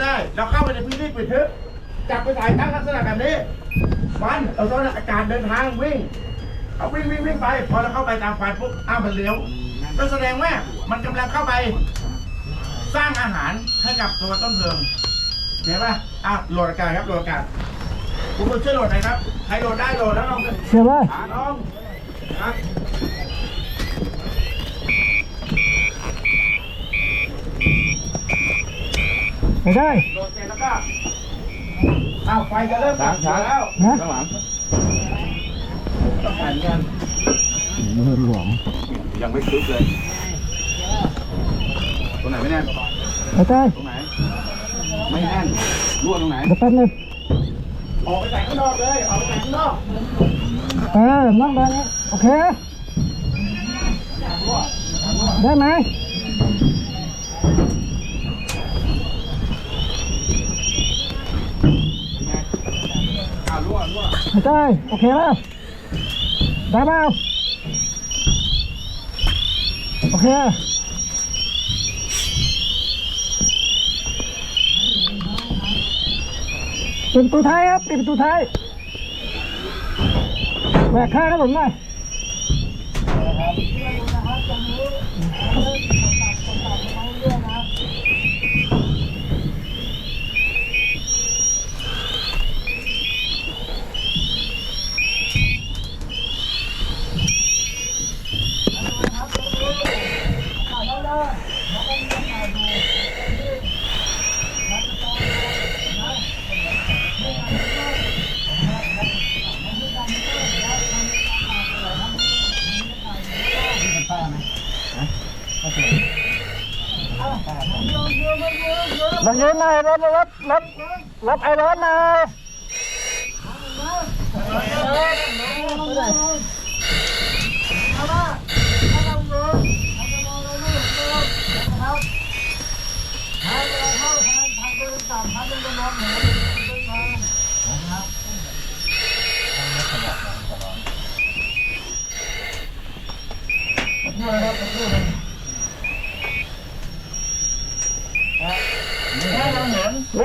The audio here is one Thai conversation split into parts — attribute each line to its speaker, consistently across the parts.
Speaker 1: ได้เราเข้าไปในพื้นที่ปิดทึบจับไปถ่ายตั้งลักษณะแบบนี้ฟันเราต้องอากาศเดินทางวิ่งเอาวิ่งวิ่งวิ่งไป พอเราเข้าไปตามฟันปุ๊บอ้าวมันเลี้ยวก็แสดงว่ามันกำลังเข้าไป สร้างอาหารให้กับตัวต้นเพลิงเห็นป่ะอะโหลดอากาศครับโหลดอากาศคุณผู้ช่วยโหลดหน่อยครับใครโหลดได้โหลดแล้วลอง
Speaker 2: เสียเลย
Speaker 1: หาน้องครับ
Speaker 2: ไม่ได้
Speaker 1: โหลดเสร็จแล้วก็อ้าวไฟจะเริ่มดับแล้ว
Speaker 2: นะ
Speaker 1: ข้างหลังต้องหันกัน
Speaker 2: มือหลวม
Speaker 3: ยังไม่คึกเลยตรงไหนไม่แน่น
Speaker 2: ไม่ได้
Speaker 3: ตรงไหนไม่แน่นรั่วตรงไหน
Speaker 2: เดี๋ยวแป๊บนึง
Speaker 1: ออกไปใส่ข้างนอกเลยออกไปใส่ข้างนอก
Speaker 2: เออนั่งได้นี้โอเคได้ไหม
Speaker 3: รั่ว
Speaker 2: ไม่ได้โอเคแล้วได้เปล่าโอเคปิดประตูท้ายครับปิดประตูท้ายแหวกข้างให้ผมหน่อย ยืนหน่อยรับรับรับรับไอ้ร้อนหน่อยไม่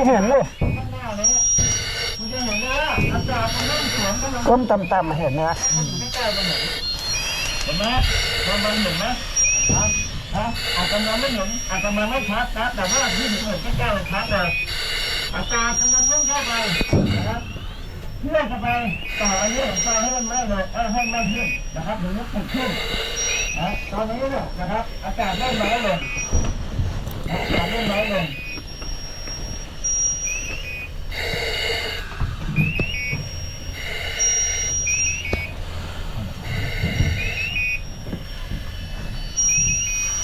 Speaker 2: เห็นเลยก้มต่ำๆเห็นนะ
Speaker 1: เห็นไหมมองมองเห็นไหมครับฮะอาจจะมองไม่เห็นอาจจะมองไม่ชัดนะแต่ว่าที่เห็นเห็นใกล้ๆชัดเลยอาการกำลังพุ่งเข้าไปนะครับเพื่อจะไปต่ออายุของเราให้มันมากเลยเออให้มากขึ้นนะครับถึงจะปลุกขึ้นนะตอนนี้เนี่ยนะครับ อากาศเริ่มน้อยลงอากาศเริ่มน้อยลง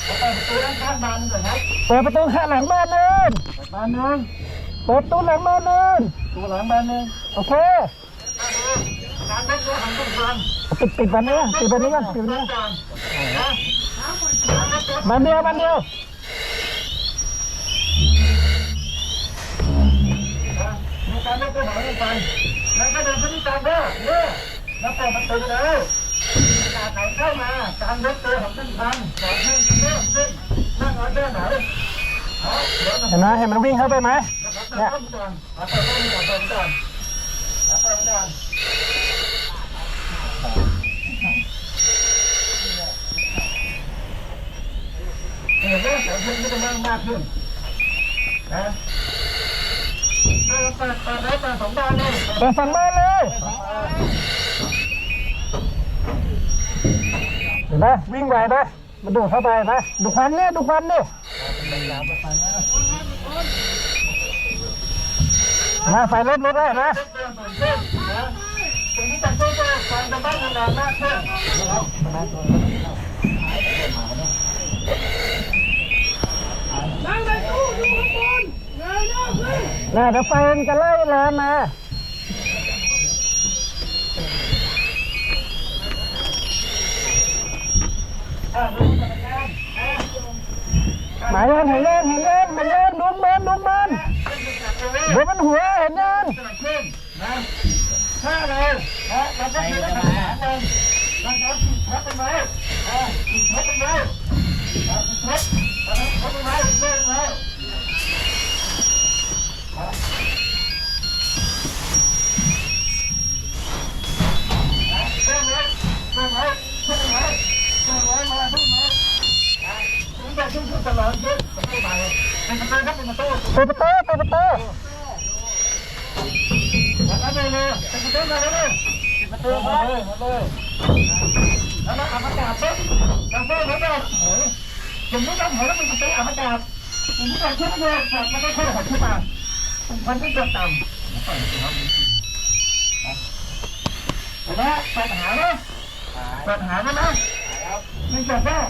Speaker 1: เอาเปิดประตูด้านข้าง บานก่อนครับ
Speaker 2: เปิดประตูข้างหลังบ้านเนิน
Speaker 1: บานหนึง
Speaker 2: เปิดประตูหลังบ้านเนิน
Speaker 1: ตัวหลังบานหนึง
Speaker 2: โอเค
Speaker 1: การเล่นตัวของทุกคน
Speaker 2: ปิดปิดบ้านนี้ก่อนปิดบ้านนี้ก่อนปิดบ้านนี้ก่อน
Speaker 1: ก่อนนะ
Speaker 2: บ้านเดียวบ้านเดียว
Speaker 1: มีการเล่นตัวของทุกคนแล้วก็เดินพฤติกรรมด้วยเนี่ยแล้วเปิดประตูเลยอากาศไหนเข้ามาการเล่นตัวของทุกคนขอให้เริ่มขึ้นนั่งร้อยแค่ไหน เห็
Speaker 2: นไหมเห็นมันวิ่งเข้าไปไหม
Speaker 1: เนก่อนเอาเปิดต้นก่อนเดต้นก่อนเอาเปิดก่อนเออเรื่องเสียงเพลงก็จะมากมากขึ้นนะเปิดเปิดเปิดแล้วเปิดสองด้านเลย
Speaker 2: เปิดฝั่งบ้านเลยเห็นไหมวิ่งไหวไหม มันดูดเข้าไปนะดูควันเนี่ยดูควันเนี่ยนะไฟรถรถได้นะ
Speaker 1: เดินเปิดเส้นนะสิ่งที่จะช่วยให้ความจะบ้านแรงมากขึ้นนะครับ
Speaker 2: น่าจะไฟมันจะไล่แรงมาายยันหายยันหายยันหายยันดุมมันดุมมันดุมมันหัวเห็นยั
Speaker 1: นถ้าเลยฮะเราต้องมีรักษาเงินเราต้องถูกทับเป็นไหมถูกทับเป็นไหมถูกทับถูกทับเป็นไหมเป็
Speaker 2: นไหมเป็น
Speaker 1: ไหมเป็นไหมเป็นไหมเป็นไหมมาดู เปิดปประตูเปิดประตูปัญหาเนาะปัญหาแล้วนะไม่จบแล้ว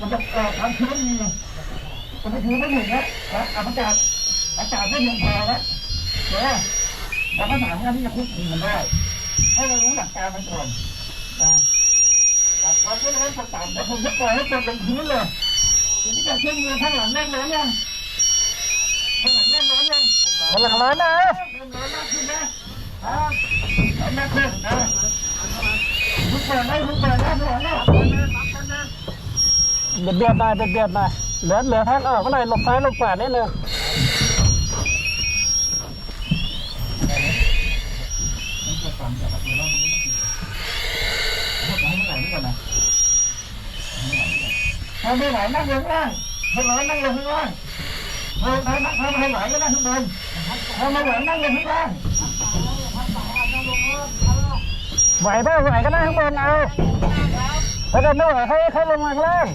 Speaker 1: มันจะเอ่อทำชื้นมีมันจะชื้นไม่ถึงนะอามาจับอาจารย์ไม่เพียงพอแล้วเดี๋ยวเราก็สามารถที่จะควบคุมมันได้ให้เรารู้หลักการมันก่อนนะเราก็เล่นต่ำแต่ผมจะปล่อยให้ตกลงพื้นเลยทีนี้จะเชื่อมมือข้างหลังแน่นร้อนยังข้างหลังแน่นร้อนยัง
Speaker 2: คนหลังร้านนะ
Speaker 1: แน่นร้อนมากขึ้นนะครับเอามากขึ้นนะลุกเปิดได้ลุกเปิดได้ลุกเปิดได้
Speaker 2: เบียดเบียดหน่อยเบียดเบียดหน่อยเหลือเหลือทางออกก็หน่อยหลบซ้ายหลบขวานิดนึง
Speaker 1: ถ้าไม่ไหวนั่งลงล่างถ้าไหวนั่งลงข้างล่างถ้าถ้าถ้าไม่ไหวก็นั่งข้างบนถ้าไม่ไหวนั่งลงข้างล่าง
Speaker 2: ไหวเปล่าไหวก็นั่งข้างบนเอาถ้าเกิดไม่ไหวให้ให้ลงมาข้างล่าง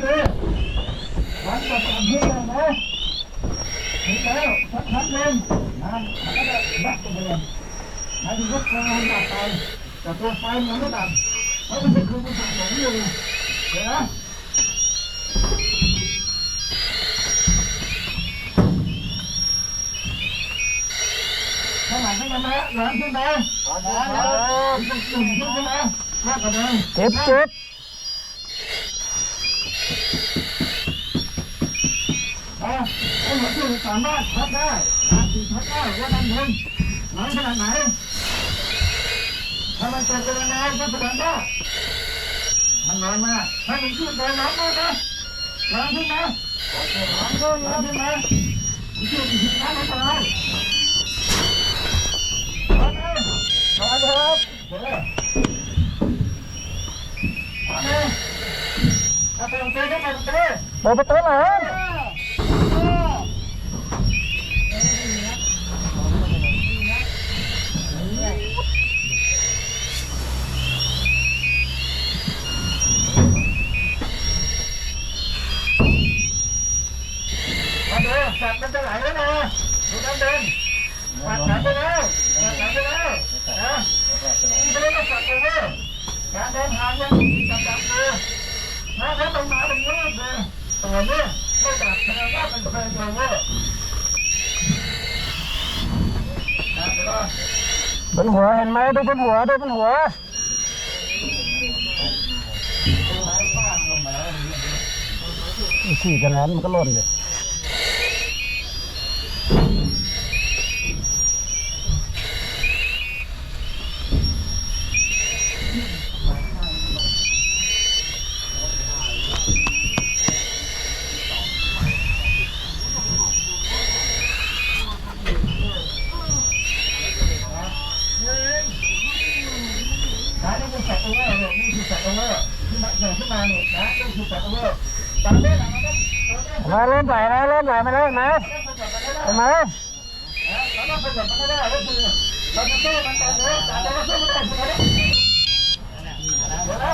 Speaker 1: คือวันต่อสามที่เลยนะถึงแล้วสักพักหนึงนะมันก็จะดับตัวเองนะถึงก็กลางดับไปแต่ตัวไฟมันไม่ดับเพราะมันเป็นคือมันสะสมอยู่เห็นไหมข้างหลังขึ้นมาไหมหลังขึ้นมาหลังขึ้นมาขึ้นขึ้นมามากกว่าเดิม
Speaker 2: เจ็บเจ็บ
Speaker 1: อยู่สามารถพักได้นะที่พักได้ว่ามันทนหลังขนาดไหนถ้ามันตกไปนานก็แสดงว่ามันร้อนมากถ้ามันขึ้นไปร้อนมากนะร้อนขึ้นมาร้อนขึ้นร้อนขึ้นมามันขึ้นอีกทีน้ำมันจะร้อนร้อนไหมร้อนครับเดี๋ยวร้อนไหมเอาไปลงเตะเข้าไปลงเตะ
Speaker 2: เปิดประตูหลัง
Speaker 1: มาดู สัตว์มันจะไหลแล้วนะดูน้ำเดินสัตว์ไหลไปแล้วสัตว์ไหลไปแล้วนะนี่ไม่ได้ก็สัตว์เลยการเดินทางยังจับจับเลยนะถ้าต้องมาตรงนี้เลยตัวนี้ไม่ดับแสดงว่าเป็นเพลิงเพลิงเว้ยนะเดี๋ยว
Speaker 2: บนหัวเห็นไหมดูบนหัวดูบนหัวขี่กันแล้วมันก็ล่นเลย
Speaker 1: นะนี่คือสัตว์โอเวอร์เนี่ยนี่คือสัตว์โอเวอร์ที่มาเกิดขึ้นมาเนี่ยนะนี่คือสัตว์โอเวอร์ตอนนี้เราต้องเราต้อง
Speaker 2: มาเริ่มไหล นะเริ่มไมาแล้วนะเห็นไมา
Speaker 1: องเป็นแบบไม่ได้ก็คือเราจะสู้มันต่เนื่องแต่เราสู้มันต่อเนื่อยวนะ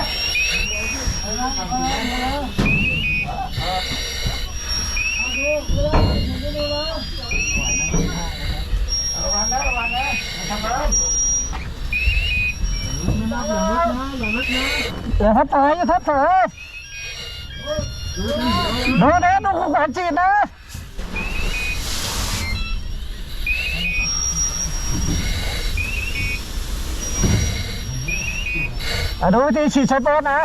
Speaker 1: ระวังนะระวังนะทำอะไร
Speaker 2: อย่าทับถอยอย่าทับถยดูนะดูขวานจีดนะ อะดูวิธีฉีดใช้โป๊นะ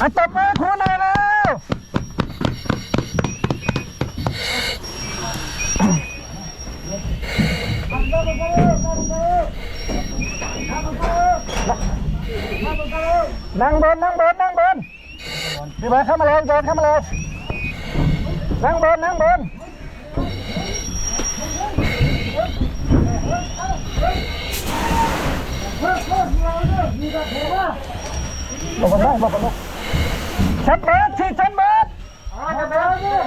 Speaker 2: อะตบมือครูหน่อยแล้วนั่งบนนั่งบนนั่งบนพี่บอยเข้ามาเลยเดินเข้ามาเลยนั่งบนนั่งบนหล บอกกันได้หลบกันได้ชัดเบิร์ดฉีดชัดเบิร์ด
Speaker 1: จะเดินนี่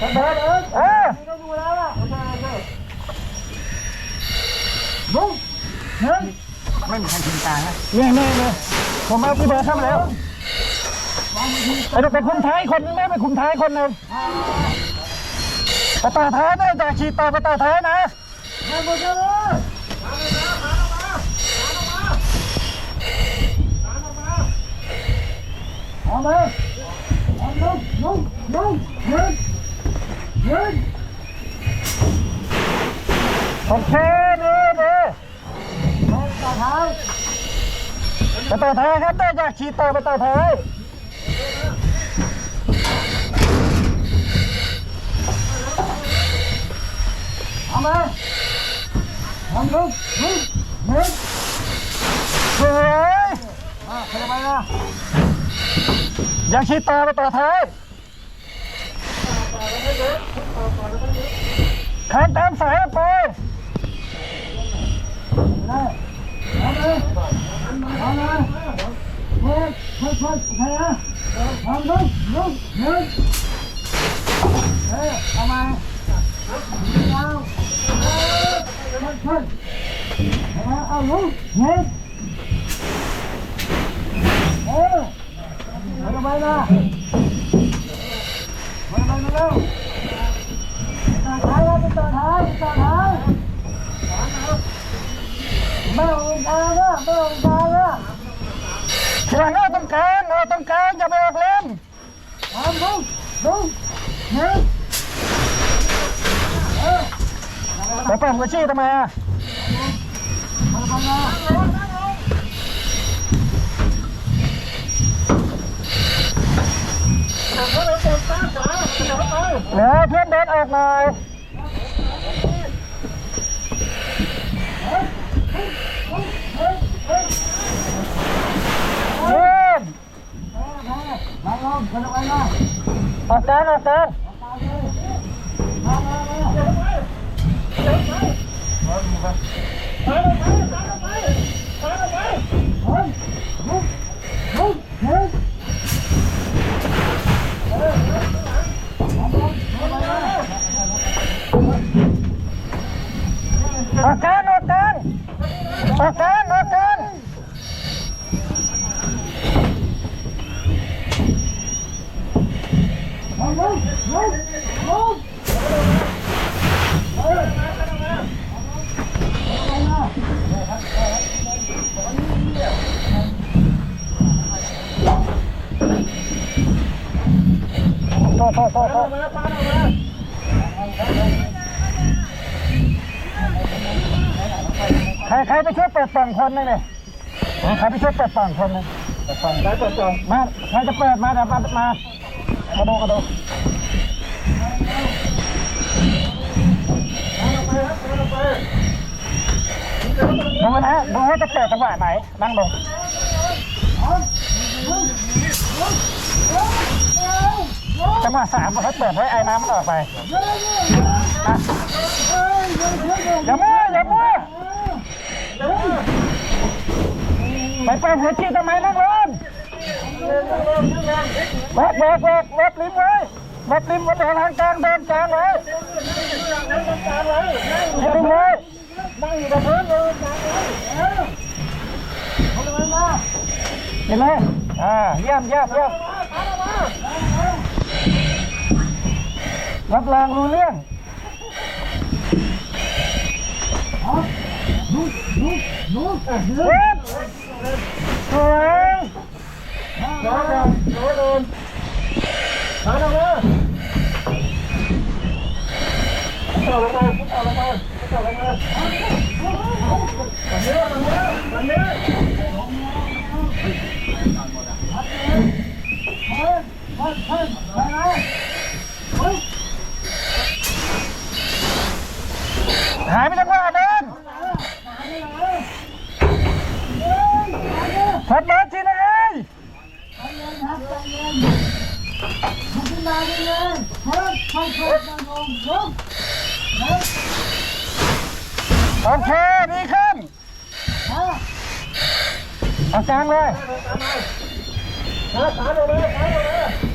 Speaker 1: จะเดินเออ
Speaker 2: เออ
Speaker 1: ต้องดูแล้วล่ะลุงเฮ้ยไม่มีใครชินตาฮะ
Speaker 2: นี่นี่นี่ผมเอาพี่เบิร์ดเข้ามาแล้วไอ้เด็กเป็นคุมท้ายคนนึงแม่เป็นคุมท้ายคนหนึ่งไปต่อท้ายนะจากฉีดต่อไปต่อท้ายนะไมา
Speaker 1: หมดเลย
Speaker 2: เอาเลยเอาลงลงลุงยืนยืนโอเคดีดีไปต่อท้ายไปต่อท้ายครับได้จากฉีดต่อไปต่อท้ายเอามาทำลุกลุกลุกสวยอะใครไปนะ ยังชี้ตาไปต่อท้ายขันตามสายไปเอาเลยเอาเลยค่อยค่อยแพ้ทำลุกลุกลุกเฮ้ยเฮ้ยเออมาทำไมล่ะมามมาเอาค่อยต่อยไม่ลงกลางนะไม่ลงกเขียเอา ตรงกลางเอาตรงกลางอย่าไปออกเล่นทำลุงลุงเฮ้ยไปเปิดหัวชี้ทำไมอะ เดี๋ยวเพื่อนเดินออกหน่อยเยี่ยมออกกันออกกันออกกันออกกันออกกันออกกัน ใครใครไปช่วยเปิดปล่องคนหนึงเลยใครไปช่วยเปิดปล่องคนหนึงเปิดปล่งใครเปิดปล่งมาใครจะเปิดมาเดี๋ยวมามามาดูกันดูดูนะดูว่าจะเปิดจังหวะไหนนั่งลง จังหวะสามเขาเปิดให้ไอ้น้ำมันออกไปอะอย่ามั่วอย่ามั่วไปเปิดหัวจีทำไมนั่งลงแวกแวกแวกแวกลิ้มไว้แวกลิ้มไว้เดินทางกลางเดินกลางไว้ให้ลิ้มไว้นั่งอยู่กับพื้นเลยเห็นไหมอ่าเยี่ยมเยี่ยมเยี่ยม รับรองรู้เรื่องเฮ้ยสวย
Speaker 1: น้องเดินน้องเดินมาลงมาต่อลงมาต่อลงมาต่อลงมาวันนี้วันนี้วันนี้
Speaker 2: หายไปจังหวะเดินชัดเบิร์ดจีนะเอ้ยโอเคดีขึ้นเอากลางเลย
Speaker 1: ขาขาลงเลยขาลงเลย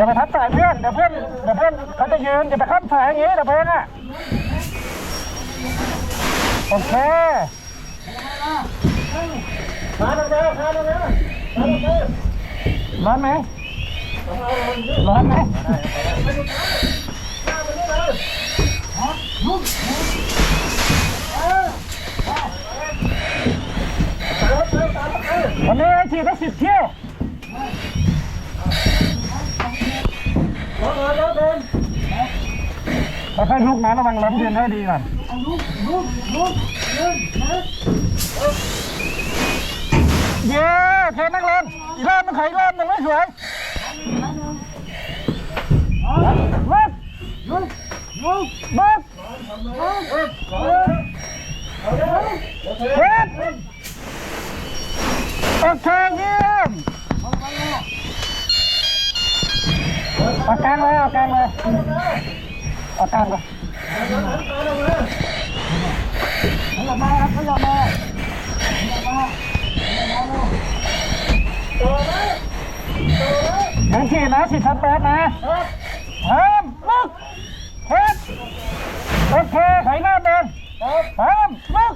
Speaker 2: อย่าไปทับสายเพื่อนเดี๋ยวเพื่อนเดี๋ยวเพื่อนเขาจะยืนอย่าไปข้ามสายอย่างนี้เดี๋ยวเพื่อนอะโอเค
Speaker 1: ขาลงเลยขาลงเลยขาลงเลย
Speaker 2: ร้อนไหมร้อนไหมวันนี้ฉีดได้สิบเที่ยว
Speaker 1: รถเลยรถเลย
Speaker 2: ค่อยๆลุกนะระวังล้มยืนให้ดีก่อนเย้เทนั่งลงอีกรอบมันงขออีกรอบหนึ่งไม่สวยลุกลุกลุกลุกเฮ็ดโอเคเยี่ยมเอากลางเลยเอากลางเลยเอากลางเลยขยับมาครับขยับมาเดินฉีดนะฉีดชัดแป๊ดนะห้ามลุกเฮ็ดโอเคไขหน้าเดินห้ามลุก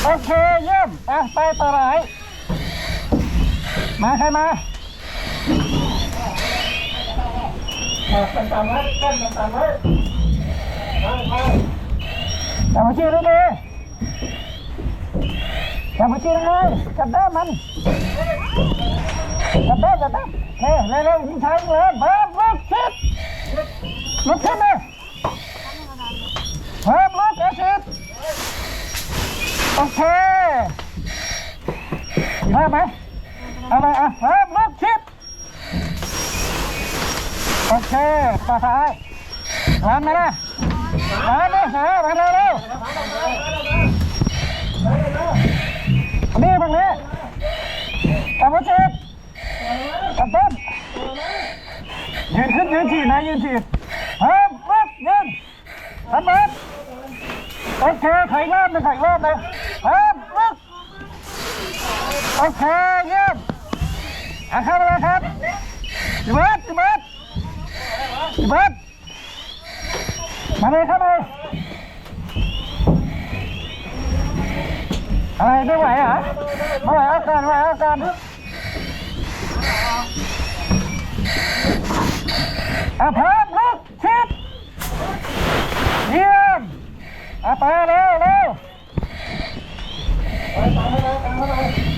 Speaker 2: โอ เคเยี่ยมอะไปต่อไหนมาใครมา
Speaker 1: ต่ำๆไว้แก้มต่ำๆไว้ไปไป
Speaker 2: จับมาชี้ด้วยดิจับมาชี้เลยจับได้มันจับได้จับได้เฮ้ยเร็วๆยิงใช้เลยเพิ่มลุกชิดลุกขึ้นเลยเพิ่มลุกเอาชิด โอเคได้ไหมเอาไปอะเพิ่มลุกชิดโอเคต่อท้ายร้านไหมล่ะร้านเลยหามาเร็วๆนี่ตรงนี้กลับมาชิดกลับต้นยืนขึ้นยืนฉีดนะยืนฉีดเพิ่มลุกยืนทำเบิดโอเคไข่รอบหนึงไข่รอบหนึง เพิ่มลุกโอเคเยี่ยมอะเข้ามาเลยครับจิบิร์ดจิบิร์ดจิบิร์ดมาเลยเข้ามาเลยอะไรไม่ไหวเหรอไม่ไหวเอาก่อนไม่ไหวเอาก่อนอะเพิ่มลุกชิดเยี่ยมอะไปเร็ว 赶快来赶快来